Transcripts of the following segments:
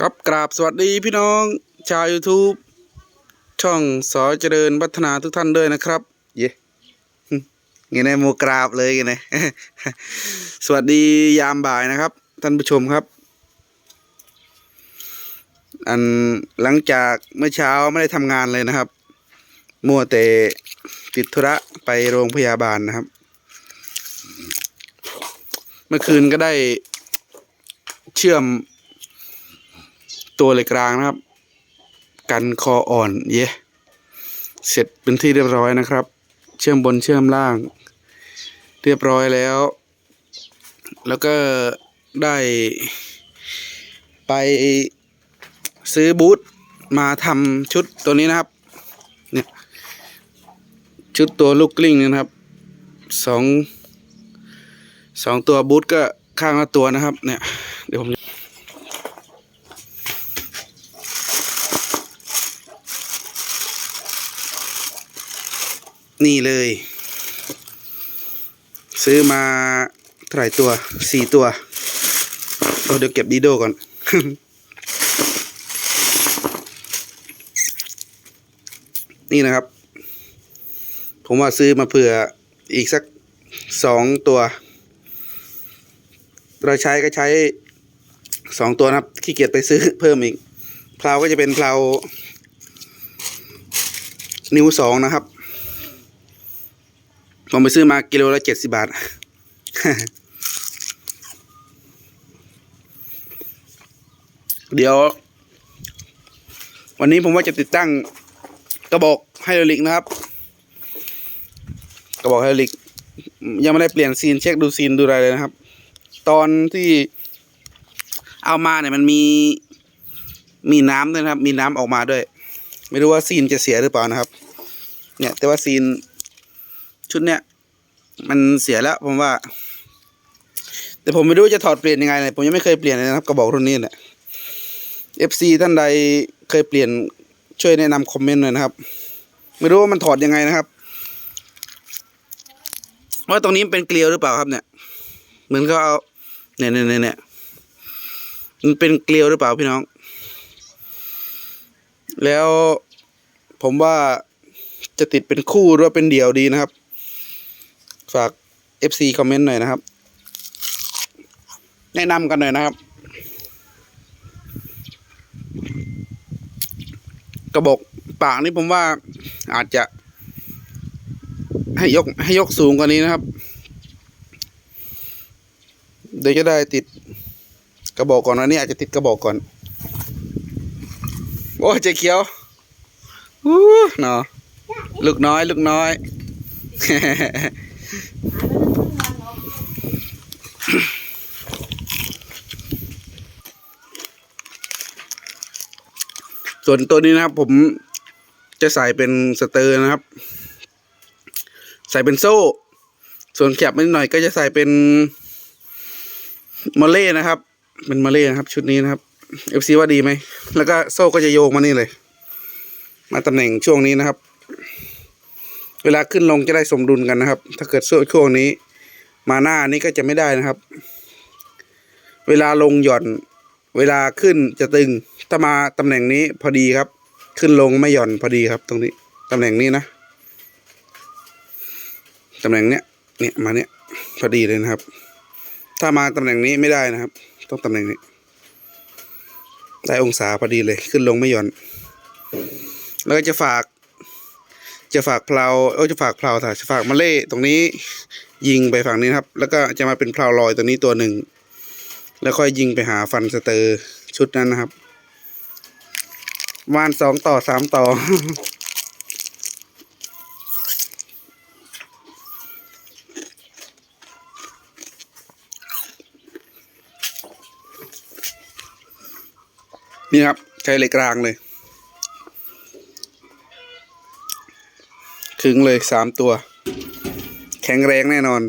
ครับกราบสวัสดีพี่น้องชาว YouTube ช่องสอเจริญพัฒนาทุกท่านด้วยนะครับ เย้ไงในโมกราบเลยไงในสวัสดียามบ่ายนะครับ ท่านผู้ชมครับ อันหลังจากเมื่อเช้าไม่ได้ทำงานเลยนะครับ มัวแต่ติดธุระไปโรงพยาบาลนะครับ เมื่อคืนก็ได้เชื่อม ตัวเหล็กรางนะครับ กันคออ่อนเย่เสร็จเป็นที่เรียบร้อยนะครับ เชื่อมบนเชื่อมล่าง เรียบร้อยแล้ว แล้วก็ได้ไปซื้อบูทมาทำชุดตัวนี้นะครับเนี่ยชุดตัวลูกกลิ้งนี่นะครับสองสองตัวบูทก็ข้างละตัวนะครับ เนี่ยเดี๋ยวผม นี่เลย ซื้อมาเท่าไหร่ตัวสี่ตัวเอาเดี๋ยวเก็บดีโดก่อน นี่นะครับ ผมว่าซื้อมาเผื่ออีกสักสองตัว เราใช้ก็ใช้สองตัวนะครับขี้เกียจไปซื้อเพิ่มอีกเพลาก็จะเป็นเพลานิ้วสองนะครับ ผมไปซื้อมากิโลละเจ็ดสิบาท เดี๋ยว วันนี้ผมว่าจะติดตั้งกระบอกไฮดรอลิกนะครับ กระบอกไฮดรอลิก ยังไม่ได้เปลี่ยนซีนเช็คดูซีนดูอะไรเลยนะครับ ตอนที่เอามาเนี่ยมันมีมีน้ำด้วยนะครับ มีน้ำออกมาด้วย ไม่รู้ว่าซีนจะเสียหรือเปล่านะครับ เนี่ย แต่ว่าซีน ชุดเนี้ยมันเสียแล้วผมว่า แต่ผมไม่รู้จะถอดเปลี่ยนยังไงเลยผมยังไม่เคยเปลี่ยนเลยนะครับกระบอกรุ่นนี้แหละ FC ท่านใดเคยเปลี่ยนช่วยแนะนำคอมเมนต์หน่อยนะครับ ไม่รู้ว่ามันถอดยังไงนะครับว่าตรงนี้มันเป็นเกลียวหรือเปล่าครับเนี่ย เหมือนเขาเอาเนี่ยเนี่ยเนี่ยเนี่ยมันเป็นเกลียวหรือเปล่าพี่น้อง แล้วผมว่าจะติดเป็นคู่หรือว่าเป็นเดี่ยวดีนะครับ ฝาก FC คอมเมนต์หน่อยนะครับ แนะนำกันหน่อยนะครับ กระบอกปากนี่ผมว่าอาจจะ ให้ยกให้ยกสูงกว่านี้นะครับ เดี๋ยวจะได้ติดกระบอกก่อนอันนี้อาจจะติดกระบอกก่อน โอ้เจ๊เขียวอู้เนาะลูกน้อย ลูกน้อย ส่วนตัวนี้นะครับผมจะใส่เป็นสเตอร์นะครับ ใส่เป็นโซ่ ส่วนแคปนิดหน่อยก็จะใส่เป็นมอลเล่นะครับ เป็นมอลเล่นะครับ ชุดนี้นะครับเอฟซีว่าดีไหม แล้วก็โซ่ก็จะโยงมานี่เลย มาตำแหน่งช่วงนี้นะครับ เวลาขึ้นลงจะได้สมดุลกันนะครับ ถ้าเกิดโซ่ช่วงนี้ มาหน้านี้ก็จะไม่ได้นะครับ เวลาลงหย่อน เวลาขึ้นจะตึง ถ้ามาตำแหน่งนี้พอดีครับ ขึ้นลงไม่หย่อนพอดีครับ ตรงนี้ตำแหน่งนี้นะตำแหน่งเนี้ยเนี่ยมาเนี้ยพอดีเลยนะครับ ถ้ามาตำแหน่งนี้ไม่ได้นะครับ ต้องตำแหน่งนี้ ได้องศาพอดีเลย ขึ้นลงไม่หย่อน แล้วก็จะฝาก จะฝากเพลาเออจะฝากเพลาถ่ายจะฝากมาเล่ตรงนี้ ยิงไปฝั่งนี้ครับ แล้วก็จะมาเป็นเพลาลอยตัวนี้ตัวหนึ่ง แล้วค่อยยิงไปหาฟันสเตอร์ชุดนั้นนะครับวานสองต่อสามต่อ นี่ครับใช้เหล็กรางเลย ขึงเลยสามตัว แข็งแรงแน่นอน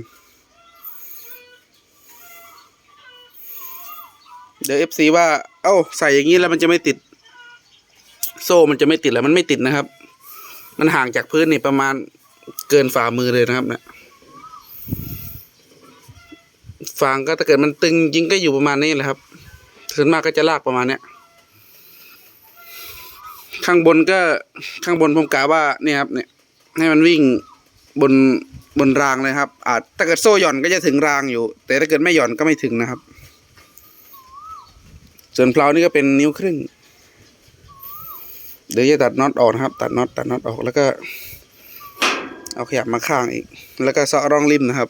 เดี๋ยวเอฟซีว่า เอ้า ใส่อย่างนี้แล้วมันจะไม่ติด โซ่มันจะไม่ติดแล้วมันไม่ติดนะครับ มันห่างจากพื้นนี่ประมาณเกินฝ่ามือเลยนะครับเนะฟางก็ถ้าเกิดมันตึงจริงก็อยู่ประมาณนี้แหละครับส่วนมากก็จะลากประมาณเนี้ยข้างบนก็ข้างบนผมกะว่าเนี่ยครับเนี่ย ให้มันวิ่งบนบนรางเลยครับ อาจถ้าเกิดโซ่หย่อนก็จะถึงรางอยู่ แต่ถ้าเกิดไม่หย่อนก็ไม่ถึงนะครับ ส่วนเพลานี่ก็เป็นนิ้วครึ่ง เดี๋ยวจะตัดน็อตออกนะครับ ตัดน็อตตัดน็อตออกแล้วก็ เอาขยับมาข้างอีก แล้วก็เซาะร่องริมนะครับ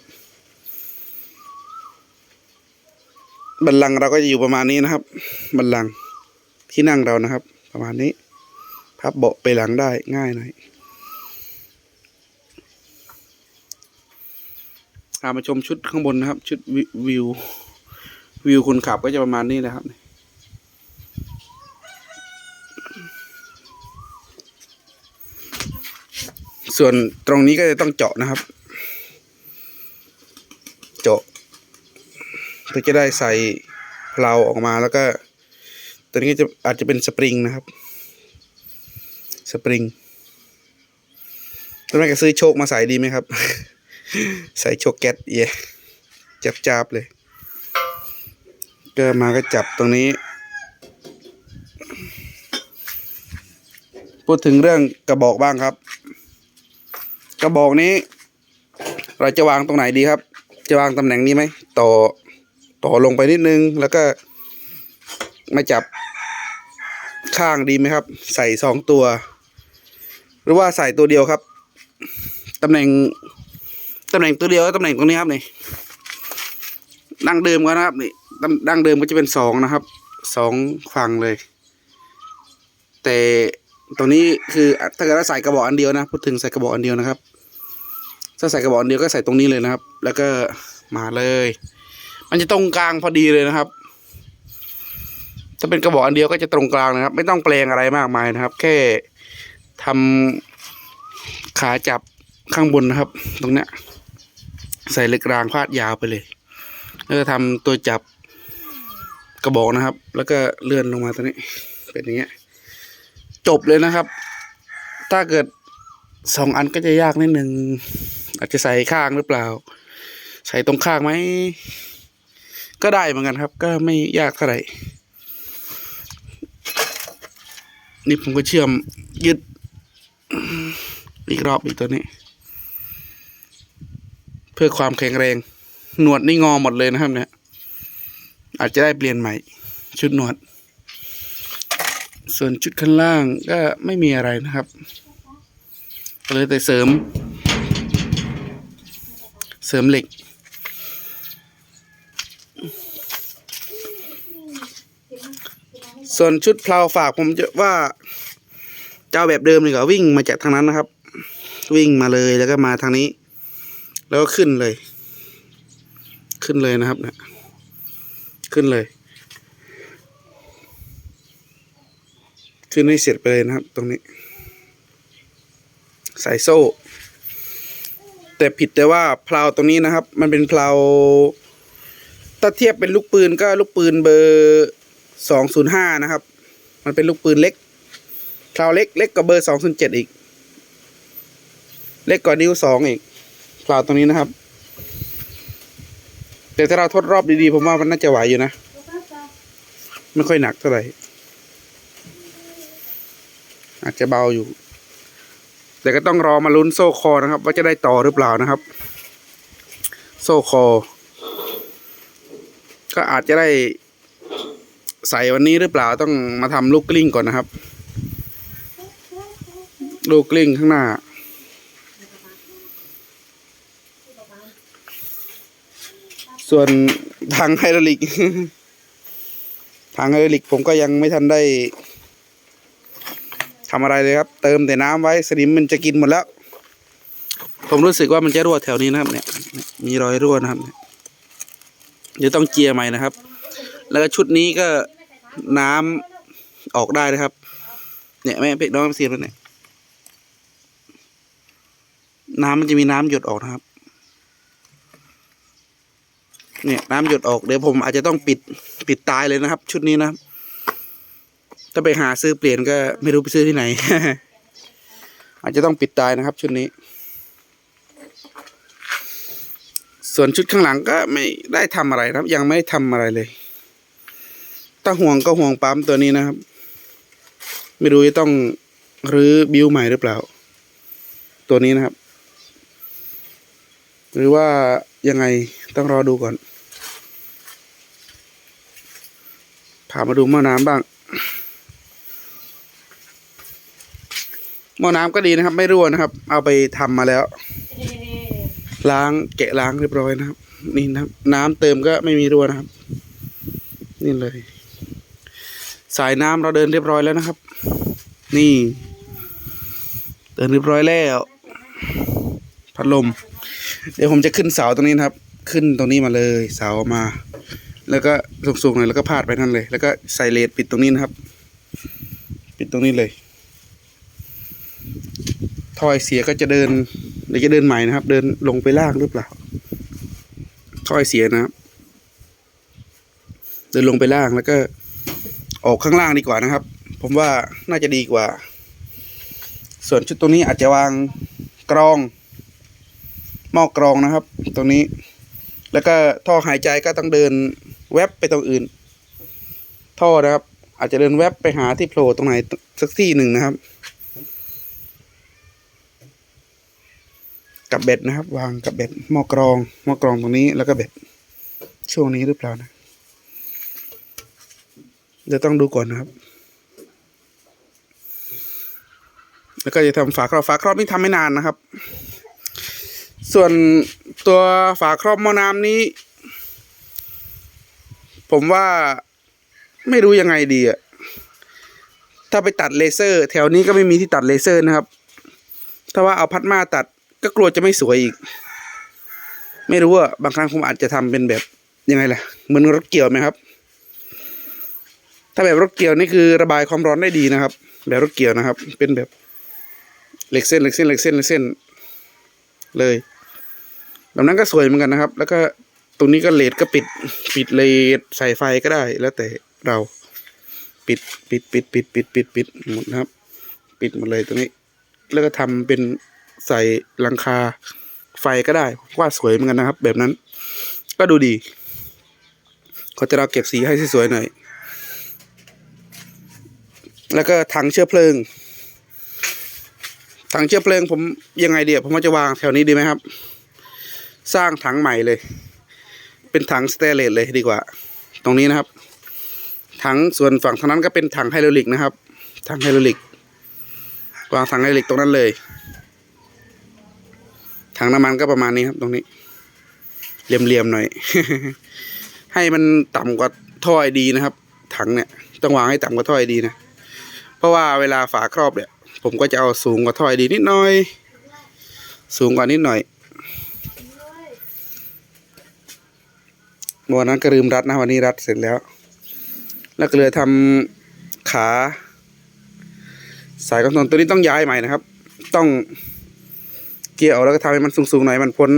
บันลังเราก็จะอยู่ประมาณนี้นะครับ บันลังที่นั่งเรานะครับ ประมาณนี้ พับเบาะไปหลังได้ง่ายหน่อยามาชมชุดข้างบนนะครับ ชุดวิววิวคนขับก็จะประมาณนี้นะครับส่วนตรงนี้ก็จะต้องเจาะนะครับ เจาะเพื่อจะได้ใส่เพลาออกมาแล้วก็ ตัวนี้จะอาจจะเป็นสปริงนะครับ สปริงแล้วแม่ก็ซื้อโชคมาใส่ดีไหมครับ ใส่โชคแก๊สเย่จับจับเลยก็มาก็จับตรงนี้ พูดถึงเรื่องกระบอกบ้างครับ กระบอกนี้ เราจะวางตรงไหนดีครับ จะวางตำแหน่งนี้ไหมต่อต่อลงไปนิดนึง แล้วก็มาจับข้างดีไหมครับ ใส่สองตัว หรือว่าใส่ตัวเดียวครับตำแหน่ง ตำแหน่งตัวเดียวตำแหน่งตรงนี้ครับนี่ดั้งเดิมก็นะครับนี่ดั้งเดิมก็จะเป็นสองนะครับสองฝั่งเลย แต่ตรงนี้คือถ้าเกิดว่าใส่กระบอกอันเดียวนะ พูดถึงใส่กระบอกอันเดียวนะครับ ถ้าใส่กระบอกอันเดียวก็ใส่ตรงนี้เลยนะครับ แล้วก็มาเลย มันจะตรงกลางพอดีเลยนะครับ ถ้าเป็นกระบอกอันเดียวก็จะตรงกลางนะครับ ไม่ต้องแปลงอะไรมากมายนะครับ แค่ทำขาจับข้างบนนะครับ ตรงเนี้ย ใส่เหล็กรางพาดยาวไปเลย แล้วก็ทำตัวจับกระบอกนะครับ แล้วก็เลื่อนลงมาตรงนี้ เป็นอย่างเงี้ย จบเลยนะครับ ถ้าเกิดสองอันก็จะยากนิดหนึ่งอาจจะใส่ข้างหรือเปล่า ใส่ตรงข้างไหมก็ได้เหมือนกันครับ ก็ไม่ยากเท่าไหร่นี่ผมก็เชื่อมยึดอีกรอบอีกตัวนี้ เพื่อความแข็งแรง หนวดนี่งอหมดเลยนะครับ เนี่ย อาจจะได้เปลี่ยนใหม่ ชุดหนวด ส่วนชุดข้างล่างก็ไม่มีอะไรนะครับเลยแต่เสริม เสริมเหล็ก ส่วนชุดเพลาฝากผมจะว่าเจ้าแบบเดิมเลยก็วิ่งมาจากทางนั้นนะครับ วิ่งมาเลยแล้วก็มาทางนี้ แล้วก็ขึ้นเลย ขึ้นเลยนะครับเนี่ยขึ้นเลย ขึ้นให้เสร็จไปเลยนะครับ ตรงนี้ใส่โซ่ แต่ผิดแต่ว่าเพลาตรงนี้นะครับ มันเป็นเพลาถ้าเทียบเป็นลูกปืนก็ลูกปืนเบอร์สองศูนย์ห้านะครับ มันเป็นลูกปืนเล็กเพลาเล็กเล็กกว่าเบอร์สองศูนย์เจ็ดอีก เล็กกว่านิ้วสองอีก เพลาตรงนี้นะครับ แต่ถ้าเราทดรอบดีๆผมว่ามันน่าจะไหวอยู่นะ ไม่ค่อยหนักเท่าไหร่ อาจจะเบาอยู่ แต่ก็ต้องรอมาลุ้นโซ่คอนะครับ ว่าจะได้ต่อหรือเปล่านะครับ โซ่คอ ก็อาจจะได้ใส่วันนี้หรือเปล่าต้องมาทำลูกกลิ้งก่อนนะครับ ลูกกลิ้งข้างหน้า ส่วนทางไฮดรอลิกทางไฮดรอลิกผมก็ยังไม่ทันได้ทำอะไรเลยครับ เติมแต่น้ำไว้สนิมมันจะกินหมดแล้ว ผมรู้สึกว่ามันจะรั่วแถวนี้นะครับ เนี่ย มีรอยรั่วนะครับเดี๋ยวต้องเจียใหม่นะครับ แล้วก็ชุดนี้ก็น้ำออกได้นะครับ เนี่ยแม่เป็กน้องเสียบแล้วเนี่ยน้ำมันจะมีน้ำหยดออกนะครับ เนี่ยน้ำหยดออกเดี๋ยวผมอาจจะต้องปิดปิดตายเลยนะครับ ชุดนี้นะถ้าไปหาซื้อเปลี่ยนก็ไม่รู้ไปซื้อที่ไหน อาจจะต้องปิดตายนะครับ ชุดนี้ ส่วนชุดข้างหลังก็ไม่ได้ทำอะไรนะครับ ยังไม่ได้ทำอะไรเลย ถ้าห่วงก็ห่วงปั๊มตัวนี้นะครับ ไม่รู้จะต้องหรือบิวใหม่หรือเปล่า ตัวนี้นะครับ หรือว่ายังไงต้องรอดูก่อน พามาดูหม้อน้ำบ้าง หม้อน้ำก็ดีนะครับ ไม่รั่วนะครับ เอาไปทำมาแล้ว ล้างแกะล้างเรียบร้อยนะครับ นี่นะครับ น้ำเติมก็ไม่มีรั่วนะครับ นี่เลย สายน้ำเราเดินเรียบร้อยแล้วนะครับ นี่ เดินเรียบร้อยแล้วพัดลม เดี๋ยวผมจะขึ้นเสาตรงนี้นะครับ ขึ้นตรงนี้มาเลย เสามา แล้วก็สูงๆหน่อยแล้วก็พาดไปนั่นเลย แล้วก็ใส่เลดปิดตรงนี้นะครับ ปิดตรงนี้เลยทอยเสียก็จะเดินเดี๋ยวจะเดินใหม่นะครับ เดินลงไปล่างหรือเปล่าทอยเสียนะครับ เดินลงไปล่างแล้วก็ ออกข้างล่างดีกว่านะครับ ผมว่าน่าจะดีกว่า ส่วนชุดตรงนี้อาจจะวางกรองหม้อกรองนะครับ ตรงนี้ แล้วก็ท่อหายใจก็ต้องเดิน แวบไปตรงอื่น ท่อนะครับ อาจจะเดินแวบไปหาที่โผล่ตรงไหนสักที่หนึ่งนะครับ กับเบ็ดนะครับ วางกับเบ็ดหม้อกรองหม้อกรองตรงนี้แล้วก็เบ็ดช่วงนี้หรือเปล่านะเดี๋ยวต้องดูก่อนนะครับ แล้วก็จะทำฝาครอบฝาครอบนี่ทำไม่นานนะครับ ส่วนตัวฝาครอบหม้อน้ำนี้ ผมว่าไม่รู้ยังไงดีอะถ้าไปตัดเลเซอร์ แถวนี้ก็ไม่มีที่ตัดเลเซอร์นะครับ ถ้าว่าเอาพัดมาตัดก็กลัวจะไม่สวยอีก ไม่รู้อะบางครั้งผมอาจจะทำเป็นแบบยังไงล่ะเหมือนรถเกี่ยวไหมครับ ถ้าแบบรถเกี่ยวนี่คือระบายความร้อนได้ดีนะครับ แบบรถเกี่ยวนะครับ เป็นแบบเหล็กเส้นเหล็กเส้นเหล็กเส้นเหล็กเส้นเลยแบบนั้นก็สวยเหมือนกันนะครับ แล้วก็ ตรงนี้ก็เลดก็ปิด ปิดเลดใส่ไฟก็ได้ แล้วแต่เราปิดปิดปิดปิดปิดปิดปิดหมดนะครับ ปิดหมดเลยตรงนี้ แล้วก็ทำเป็นใส่หลังคาไฟก็ได้ว่าสวยเหมือนกันนะครับ แบบนั้น ก็ดูดีเขาจะเราเก็บสีให้สวยๆหน่อยแล้วก็ถังเชื้อเพลิง ถังเชื้อเพลิงผมยังไงเดียวผมว่าจะวางแถวนี้ดีไหมครับ สร้างถังใหม่เลย เป็นถังสเตเลสเลยดีกว่า ตรงนี้นะครับ ถังส่วนฝั่งทางนั้นก็เป็นถังไฮดรอลิกนะครับ ถังไฮดรอลิกวางถังไฮดรอลิกตรงนั้นเลย ถังน้ำมันก็ประมาณนี้ครับ ตรงนี้เหลี่ยมๆหน่อย ให้มันต่ำกว่าท่อไอดีนะครับ ถังเนี่ยต้องวางให้ต่ำกว่าท่อไอดีนะ เพราะว่าเวลาฝาครอบเนี่ย ผมก็จะเอาสูงกว่าท่อไอดีนิดหน่อย สูงกว่านิดหน่อย เมื่อวันนั้นก็ลืมรัดนะวันนี้รัดเสร็จแล้ว แล้วก็เลยทำขา สายคอนโทรลตัวนี้ต้องย้ายใหม่นะครับ ต้องเกี่ยวแล้วก็ทำให้มันสูงๆหน่อยมันพ้น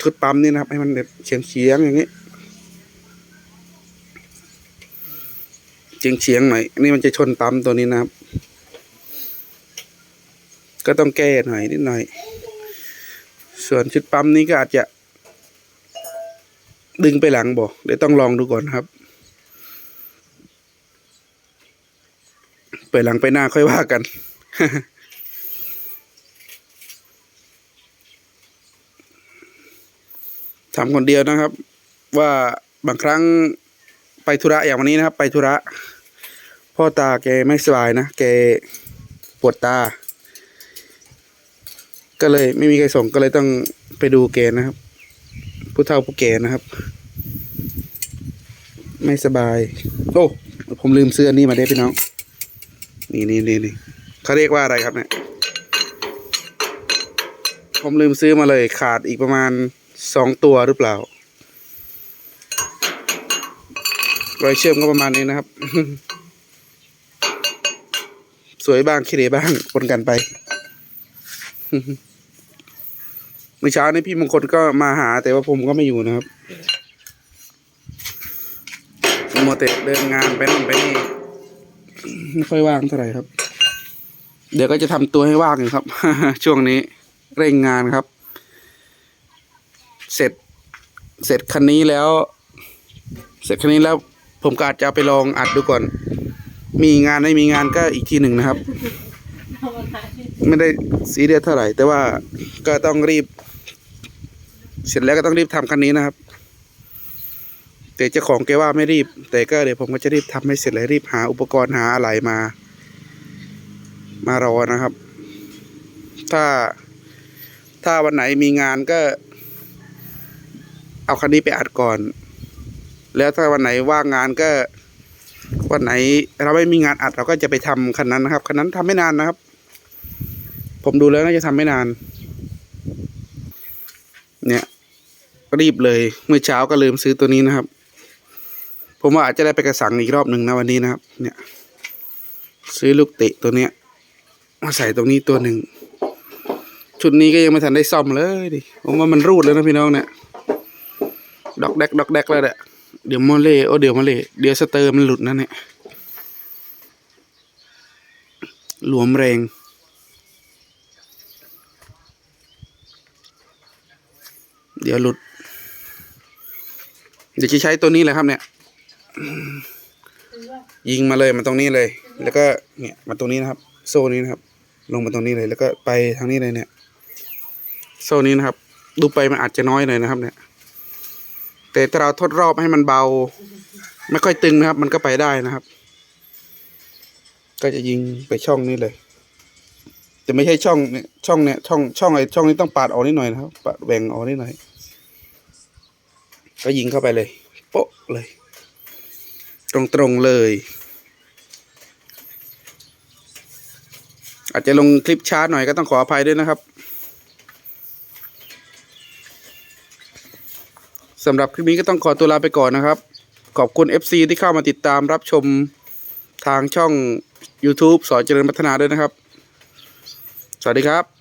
ชุดปั๊มนี่นะครับ ให้มันแบบเฉียงเฉียงอย่างนี้เฉียงเฉียงหน่อยนนี้มันจะชนปั๊มตัวนี้นะครับ ก็ต้องแก้หน่อยนิดหน่อย ส่วนชุดปั๊มนี้ก็อาจจะ ดึงไปหลังบอกเดี๋ยวต้องลองดูก่อนครับ ไปหลังไปหน้าค่อยว่ากันทำคนเดียวนะครับ ว่าบางครั้งไปธุระอย่างวันนี้นะครับ ไปธุระพ่อตาแกไม่สบายนะแกปวดตา ก็เลยไม่มีใครส่งก็เลยต้องไปดูแกนะครับ ผู้เฒ่าผู้แก่นะครับ ไม่สบาย โอ้ผมลืมซื้อนนี้มาได้พี่น้อง นี่นี่นี่นี่เขาเรียกว่าอะไรครับเนี่ยผมลืมซื้อมาเลยขาดอีกประมาณสองตัวหรือเปล่ารอยเชื่อมก็ประมาณนี้นะครับ สวยบ้างขี้เหร่บ้างปนกันไป เมื่อเช้านี้พี่มงคลก็มาหา แต่ว่าผมก็ไม่อยู่นะครับมัวแต่เดินงานไปนั่นไปนี่ไม่ค่อยว่างเท่าไหร่ครับ เดี๋ยวก็จะทำตัวให้ว่างอยู่ครับ ช่วงนี้เร่งงานครับ เสร็จ เสร็จคันนี้แล้ว เสร็จคันนี้แล้ว ผมก็อาจจะไปลองอัดดูก่อน มีงานไม่มีงานก็อีกทีหนึ่งนะครับ ไม่ได้ซีเรียสเท่าไหร่ แต่ว่าก็ต้องรีบ เสร็จแล้วก็ต้องรีบทำคันนี้นะครับ แต่เจ้าของแกว่าไม่รีบ แต่ก็เดี๋ยวผมก็จะรีบทำให้เสร็จเลยรีบหาอุปกรณ์หาอะไรมา มารอนะครับ ถ้าถ้าวันไหนมีงานก็ เอาคันนี้ไปอัดก่อน แล้วถ้าวันไหนว่างงานก็ วันไหนเราไม่มีงานอัดเราก็จะไปทำคันนั้นนะครับคันนั้นทำไม่นานนะครับ ผมดูแล้วน่าจะทำไม่นาน เนี่ยรีบเลยเมื่อเช้าก็ลืมซื้อตัวนี้นะครับ ผมว่าอาจจะได้ไปกระสังอีกรอบหนึ่งนะวันนี้นะครับ เนี่ย ซื้อลูกเตะตัวเนี้ยมาใส่ตรงนี้ตัวหนึ่งชุดนี้ก็ยังไม่ทันได้ซ่อมเลยดิผมว่ามันรูดแล้วนะพี่น้องเนี่ยดอกแดกดอกแดกแล้วแหละเดี๋ยวโมเล่โอ้เดี๋ยวโมเล่เดี๋ยวสเตอร์มันหลุดนะเนี่ยหลวมแรง ดี๋ยวหลุด เดี๋ยวจะใช้ตัวนี้แหละครับเนี่ย ยิงมาเลยมาตรงนี้เลย แล้วก็เนี่ยมาตรงนี้นะครับ โซ่นี้นะครับ ลงมาตรงนี้เลย แล้วก็ไปทางนี้เลยเนี่ย โซ่นี้นะครับ ดูไปมันอาจจะน้อยหน่อยนะครับ เนี่ย แต่ถ้าเราทดรอบให้มันเบา ไม่ค่อยตึงนะครับ มันก็ไปได้นะครับ ก็จะยิงไปช่องนี้เลยแต่ไม่ใช่ช่องเนี่ยช่องเนี่ยช่องช่องไอ้ช่องนี้ต้องปาดออกนิดหน่อยนะครับปาดแบ่งออกนิดหน่อย ก็ยิงเข้าไปเลย โป๊ะเลยตรงตรงๆเลย อาจจะลงคลิปช้าหน่อยก็ต้องขออภัยด้วยนะครับสำหรับคลิปนี้ก็ต้องขอตัวลาไปก่อนนะครับ ขอบคุณ FC ที่เข้ามาติดตามรับชมทางช่อง YouTube สอนเจริญพัฒนาด้วยนะครับ สวัสดีครับ